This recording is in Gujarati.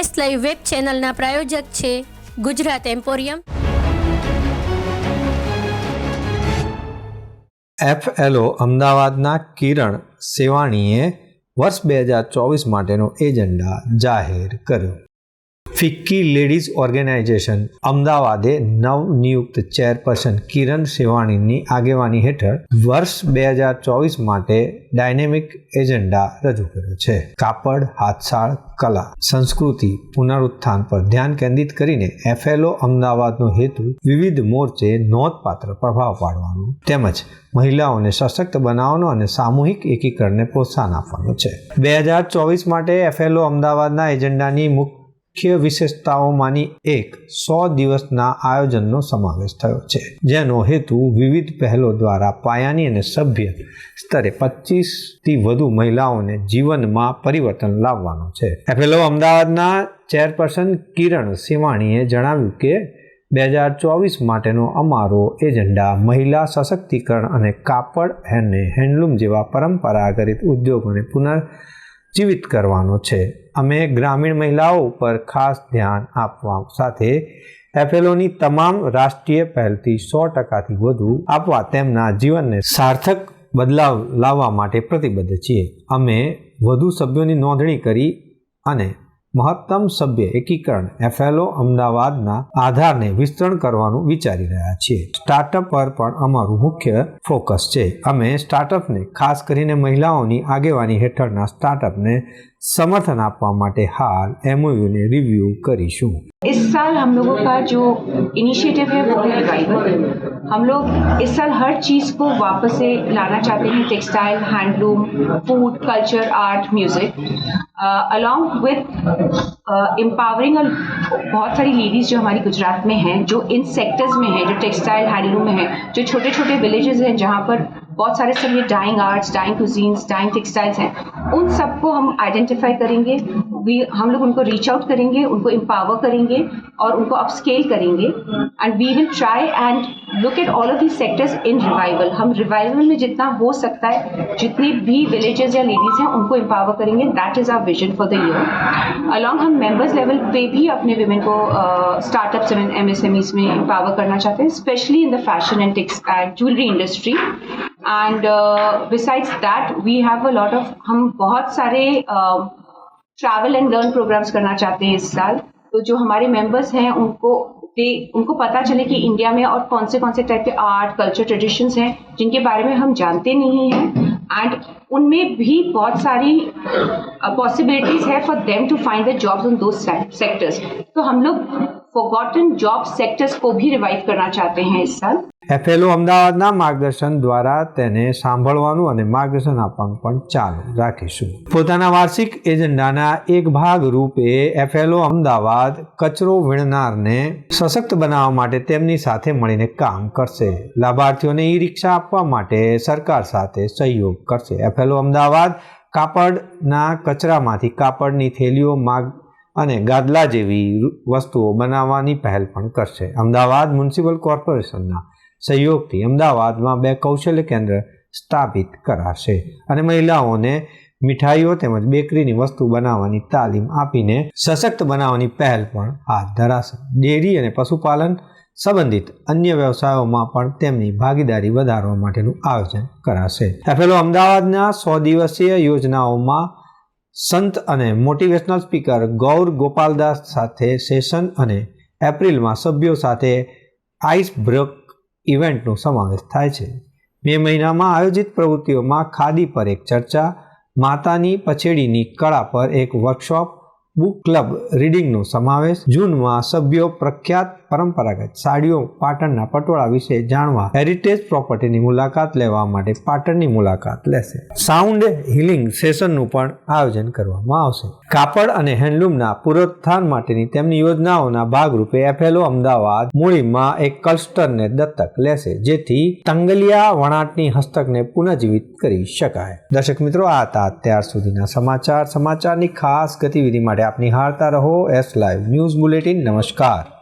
એસ લાઈવ વેબ ચેનલના પ્રાયોજક છે ગુજરાત એમ્પોરિયમ. એફએલઓ અમદાવાદના કિરણ સેવાણીએ વર્ષ બે હજાર ચોવીસ માટેનો એજન્ડા જાહેર કર્યો. ફિક્કી લેડીઝ ઓર્ગેનાઇઝેશન અમદાવાદે નવનિયુક્ત ચેરપર્સન કિરણ સેવાણીની આગેવાની હેઠળ વર્ષ બે હજાર ચોવીસ માટે ડાયનેમિક એજન્ડા રજૂ કર્યો છે. કાપડ હાથસાળ કલા, સંસ્કૃતિ, પુનરુત્થાન પર ધ્યાન કેન્દ્રિત કરીને એફએલઓ અમદાવાદનો હેતુ વિવિધ મોરચે નોંધપાત્ર પ્રભાવ પાડવાનો તેમજ મહિલાઓને સશક્ત બનાવવાનો અને સામૂહિક એકીકરણને પ્રોત્સાહન આપવાનો છે. બે હજાર ચોવીસ માટે એફએલઓ અમદાવાદના એજન્ડાની મુખ્ય વિશેષતાઓમાંની એક સો દિવસના આયોજનનો સમાવેશ થયો છે, જેનો હેતુ વિવિધ પહેલો દ્વારા પાયાની અને સભ્ય સ્તરે પચીસથી વધુ મહિલાઓને જીવનમાં પરિવર્તન લાવવાનો છે. એફએલઓ અમદાવાદના ચેરપર્સન કિરણ સિવાણીએ જણાવ્યું કે બે હજાર ચોવીસ માટેનો અમારો એજન્ડા મહિલા સશક્તિકરણ અને કાપડ અને હેન્ડલૂમ જેવા પરંપરાગત ઉદ્યોગોને પુનર્જીવિત કરવાનો છે. અમે ગ્રામીણ મહિલાઓ ઉપર ખાસ ધ્યાન આપવા સાથે એફએલઓની તમામ રાષ્ટ્રીય પહેલથી સો ટકાથી વધુ આપવા તેમના જીવનને સાર્થક બદલાવ લાવવા માટે પ્રતિબદ્ધ છીએ. અમે વધુ સભ્યોની નોંધણી કરી અને મહત્તમ સભ્ય એકીકરણ એફએલઓ અમદાવાદના આધારને વિસ્તરણ કરવાનું વિચારી રહ્યા છીએ સ્ટાર્ટઅપ પર પણ અમારું મુખ્ય ફોકસ છે. અમે સ્ટાર્ટઅપને ખાસ કરીને મહિલાઓની આગેવાની હેઠળના સ્ટાર્ટઅપને સમર્થન આપવા માટે હાલ એમઓયુને રિવ્યૂ કરીશું इस साल हम लोगों का जो इनिशिएटिव है वो है रिवाइवल हम लोग इस साल हर चीज़ को वापस से लाना चाहते हैं textile handloom food culture art music along with empowering बहुत सारी लेडीज़ जो हमारी गुजरात में हैं जो इन सेक्टर्स में हैं जो टेक्सटाइल हैंडलूम में हैं जो छोटे छोटे विलेजेस हैं जहाँ पर बहुत सारे सब ये dying arts dying cuisines dying textiles हैं। उन सबको हम आइडेंटिफाई करेंगे वी हम लोग उनको रीच आउट करेंगे, उनको एम्पावर करेंगे और उनको अपस्केल करेंगे। And we will try and look at all of these sectors in revival हम रिवाइवल में जितना हो सकता है, जितनी भी विलेजेस या लेडीज़ हैं, उनको एम्पावर करेंगे। That is our vision for the year along हम मेंबर्स लेवल पे भी अपने विमेन को स्टार्टअप्स एंड एम एस में एम्पावर करना चाहते हैं specially in the fashion and textile jewellery industry and besides that we have a lot of हम बहुत सारे ट्रैवल एंड लर्न प्रोग्राम्स करना चाहते हैं इस साल। तो जो हमारे मेंबर्स हैं, उनको दे, उनको पता चले कि इंडिया में और कौन से कौन से टाइप के आर्ट कल्चर ट्रेडिशंस हैं, जिनके बारे में हम जानते नहीं हैं। एंड उनमें भी बहुत सारी पॉसिबिलिटीज है for them to find the jobs on दो सेक्टर्स तो हम लोग फॉरगॉटन जॉब सेक्टर्स को भी रिवाइव करना चाहते हैं इस साल। એફએલઓ અમદાવાદના માર્ગદર્શન દ્વારા તેને સાંભળવાનું અને માર્ગદર્શન આપવાનું પણ ચાલુ રાખીશું. પોતાના વાર્ષિક એજન્ડાના એક ભાગ રૂપે એફએલઓ અમદાવાદ કચરો વીણનારને સશક્ત બનાવવા માટે તેમની સાથે મળીને કામ કરશે. લાભાર્થીઓને ઈ રિક્ષા આપવા માટે સરકાર સાથે સહયોગ કરશે. એફએલઓ અમદાવાદ કાપડના કચરામાંથી કાપડની થેલીઓ માગ અને ગાદલા જેવી વસ્તુઓ બનાવવાની પહેલ પણ કરશે. અમદાવાદ મ્યુનિસિપલ કોર્પોરેશનના સહયોગથી અમદાવાદમાં બે કૌશલ્ય કેન્દ્ર સ્થાપિત કરાશે અને મહિલાઓને મીઠાઈઓ તેમજ બેકરીની વસ્તુ બનાવવાની તાલીમ આપીને સશક્ત બનાવવાની પહેલ પણ હાથ ધરાશે. ડેરી અને પશુપાલન સંબંધિત અન્ય વ્યવસાયોમાં પણ તેમની ભાગીદારી વધારવા માટેનું આયોજન કરાશે. એફએલઓ અમદાવાદના સો દિવસીય યોજનાઓમાં સંત અને મોટિવેશનલ સ્પીકર ગૌર ગોપાલદાસ સાથે સેશન અને એપ્રિલમાં સભ્યો સાથે આઈસ બ્રેક ઇવેન્ટનો સમાવેશ થાય છે. મે મહિનામાં આયોજિત પ્રવૃત્તિઓમાં ખાદી પર એક ચર્ચા, માતાની પછેડીની કળા પર એક વર્કશોપ બુક ક્લબ રીડિંગનો સમાવેશ, જૂનમાં સભ્યો પ્રખ્યાત પરંપરાગત સાડીઓ, પાટણના પટોળા વિશે જાણવા હેરિટેજ પ્રોપર્ટીની મુલાકાત લેવા માટે પાટણની મુલાકાત લેશે. સાઉન્ડ હિલિંગ સેશનનું પણ આયોજન કરવામાં આવશે. કાપડ અને હેન્ડલૂમના પુનરુત્થાન માટેની તેમની યોજનાઓના ભાગરૂપે એફએલઓ અમદાવાદ મૂળીમાં એક ક્લસ્ટરને દત્તક લેશે, જેથી તંગલિયા વણાટની હસ્તકને પુનઃજીવિત કરી શકાય. દર્શક મિત્રો, આ હતા અત્યાર સુધીના સમાચાર. સમાચારની ખાસ ગતિવિધિ માટે આપ નિહાળતા રહો. એસ લાઈવ ન્યૂઝ બુલેટિન નમસ્કાર.